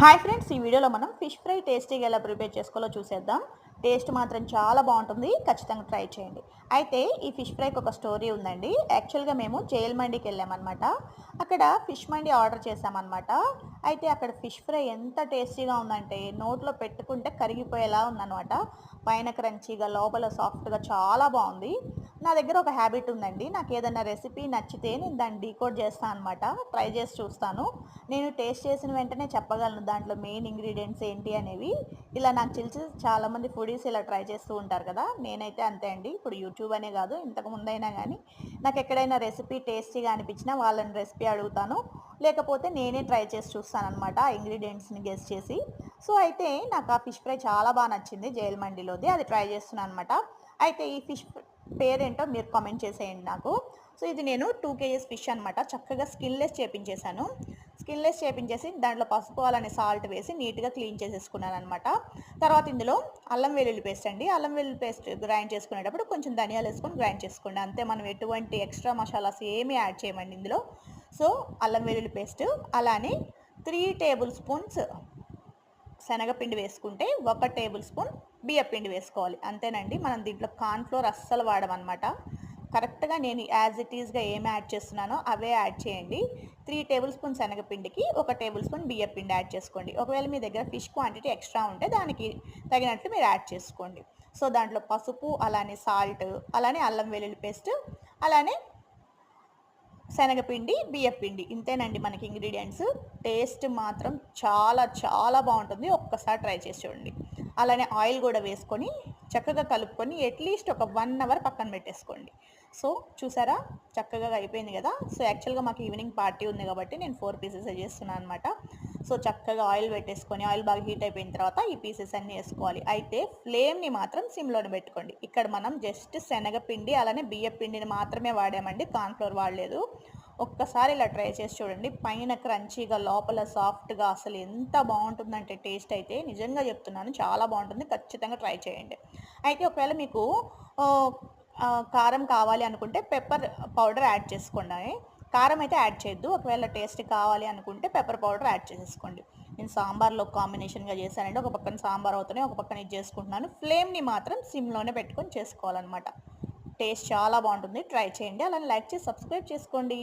Hi friends ఈ వీడియోలో మనం ఫిష్ ఫ్రై టేస్టీగా ఎలా ప్రిపేర్ చేసుకోవాలో చూసేద్దాం. టేస్ట్ మాత్రం చాలా బాగుంటుంది. ఖచ్చితంగా ట్రై చేయండి. అయితే ఈ ఫిష్ ఫ్రైకి ఒక స్టోరీ ఉందండి. యాక్చువల్గా మేము జైల్ మండికి వెళ్ళామన్నమాట. అక్కడ ఫిష్ మండి ఆర్డర్ చేసామన్నమాట అయితే అక్కడ ఫిష్ ఫ్రై ఎంత టేస్టీగా ఉందంటే నోట్లో పెట్టుకుంటే కరిగిపోయేలా ఉందన్నమాట. పైన క్రంచీగా లోపల సాఫ్ట్గా చాలా బాగుంది. నా దగ్గర ఒక హ్యాబిట్ ఉందండి. నాకు ఏదైనా రెసిపీ నచ్చితే నేను దాన్ని డీకోడ్ చేస్తాను అనమాట ట్రై చేసి చూస్తాను. నేను టేస్ట్ చేసిన వెంటనే చెప్పగలను దాంట్లో మెయిన్ ఇంగ్రీడియంట్స్ ఏంటి అనేవి. ఇలా నాకు తెలిసి చాలామంది ఫుడీస్ ఇలా ట్రై చేస్తూ ఉంటారు కదా. నేనైతే అంతే అండి. ఇప్పుడు యూట్యూబ్ అనే కాదు ఇంతకు ముందైనా కానీ నాకు ఎక్కడైనా రెసిపీ టేస్టీగా అనిపించినా వాళ్ళని రెసిపీ అడుగుతాను. లేకపోతే నేనే ట్రై చేసి చూస్తాను అనమాట ఆ ఇంగ్రీడియంట్స్ని గెస్ట్ చేసి. సో అయితే నాకు ఆ ఫిష్ ఫ్రై చాలా బాగా నచ్చింది జైల్ మండిలోది. అది ట్రై చేస్తున్నాను అనమాట అయితే ఈ ఫిష్ పేరేంటో మీరు కామెంట్ చేసేయండి నాకు. సో ఇది నేను టూ కేజీస్ ఫిష్ అనమాట చక్కగా స్కిన్లెస్ చేపించేశాను. స్కిన్లెస్ చేపించేసి దాంట్లో పసుపు అలానే సాల్ట్ వేసి నీట్గా క్లీన్ చేసేసుకున్నాను అనమాట తర్వాత ఇందులో అల్లం వెల్లుల్లి పేస్ట్ అండి. అల్లం వెల్లుల్లి పేస్ట్ గ్రైండ్ చేసుకునేటప్పుడు కొంచెం ధనియాలు వేసుకొని గ్రైండ్ చేసుకోండి. అంతే మనం ఎటువంటి ఎక్స్ట్రా మసాలాస్ ఏమీ యాడ్ చేయమండి ఇందులో. సో అల్లం వెల్లుల్లి పేస్ట్ అలానే త్రీ టేబుల్ స్పూన్స్ శనగపిండి వేసుకుంటే ఒక టేబుల్ స్పూన్ బియ్యపిండి వేసుకోవాలి. అంతేనండి. మనం దీంట్లో కార్న్ఫ్లోర్ అస్సలు వాడమన్నమాట కరెక్ట్గా నేను యాజ్ ఇట్ ఈస్గా ఏమి యాడ్ చేస్తున్నానో అవే యాడ్ చేయండి. త్రీ టేబుల్ స్పూన్ శనగపిండికి ఒక టేబుల్ స్పూన్ బియ్యపిండి యాడ్ చేసుకోండి. ఒకవేళ మీ దగ్గర ఫిష్ క్వాంటిటీ ఎక్స్ట్రా ఉంటే దానికి తగినట్లు మీరు యాడ్ చేసుకోండి. సో దాంట్లో పసుపు అలానే సాల్ట్ అలానే అల్లం వెల్లుల్లి పేస్ట్ అలానే శనగపిండి బియ్యపిండి ఇంతేనండి మనకి ఇంగ్రీడియంట్స్. టేస్ట్ మాత్రం చాలా చాలా బాగుంటుంది. ఒక్కసారి ట్రై చేసి చూడండి. అలానే ఆయిల్ కూడా వేసుకొని చక్కగా కలుపుకొని అట్లీస్ట్ ఒక వన్ అవర్ పక్కన పెట్టేసుకోండి. సో చూసారా? చక్కగా అయిపోయింది కదా? సో యాక్చువల్గా మాకు ఈవినింగ్ పార్టీ ఉంది కాబట్టి నేను ఫోర్ పీసెస్ చేస్తున్నాను అనమాట సో చక్కగా ఆయిల్ పెట్టేసుకొని ఆయిల్ బాగా హీట్ అయిపోయిన తర్వాత ఈ పీసెస్ అన్నీ వేసుకోవాలి. అయితే ఫ్లేమ్ని మాత్రం సిమ్లోనే పెట్టుకోండి. ఇక్కడ మనం జస్ట్ శనగపిండి అలానే బియ్య పిండిని మాత్రమే వాడామండి. కార్న్ఫ్లోర్ వాడలేదు. ఒక్కసారి ఇలా ట్రై చేసి చూడండి. పైన క్రంచీగా లోపల సాఫ్ట్గా అసలు ఎంత బాగుంటుందంటే టేస్ట్ అయితే నిజంగా చెప్తున్నాను. చాలా బాగుంటుంది. ఖచ్చితంగా ట్రై చేయండి. అయితే ఒకవేళ మీకు కారం కావాలి అనుకుంటే పెప్పర్ పౌడర్ యాడ్ చేసుకోండి. కారం అయితే యాడ్ చేయొద్దు. ఒకవేళ టేస్ట్ కావాలి అనుకుంటే పెప్పర్ పౌడర్ యాడ్ చేసేసుకోండి నేను సాంబార్లో కాంబినేషన్గా చేశానండి. ఒక పక్కన సాంబార్ అవుతున్నాయి. ఒక పక్కన ఇది చేసుకుంటున్నాను. ఫ్లేమ్ని మాత్రం సిమ్లోనే పెట్టుకొని చేసుకోవాలన్నమాట. టేస్ట్ చాలా బాగుంటుంది. ట్రై చేయండి. అలానే లైక్ చేసి సబ్స్క్రైబ్ చేసుకోండి.